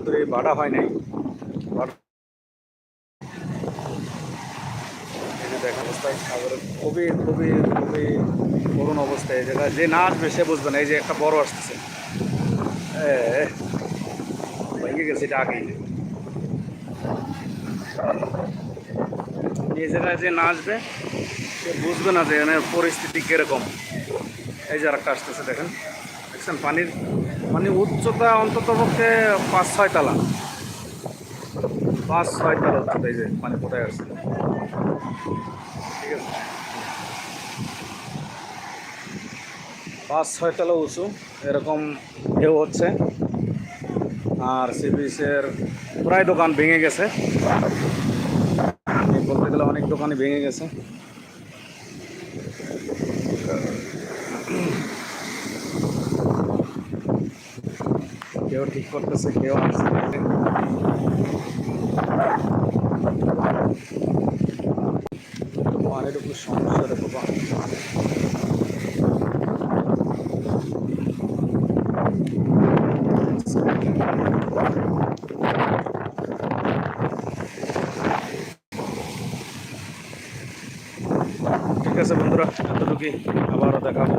ভিতরে বাড়া হয় নাই। দেখেন খুবই খুবই খুবই করুণ অবস্থায় এই জায়গায় যে না আসবে সে বুঝবে না, এই যে একটা বড় আসতেছে। ভেঙে গেছে, এটা আগেই। এই জায়গায় যে না আসবে, সে বুঝবে না যে এখানে পরিস্থিতি কীরকম। এই যে আরেকটা আসতেছে, দেখেন। দেখছেন, পানির মানে উচ্চতা অন্তত পক্ষে পাঁচ, ছয় তালা। পাঁচ, ছয় তালা উচ্চতা, এই যে পানি কোথায় আসছে? ঠিক আছে। পাঁচ, ছয় তলা উঁচু, এরকম ঢেউ হচ্ছে। আর সি বিচের প্রায় দোকান ভেঙে গেছে। বলতে গেলে অনেক দোকানই ভেঙে গেছে। কেউ ঠিক করতেছে কেউ আসছে পানির ঠিক আছে বন্ধুরা এতটুকুই। আবারও দেখাবো।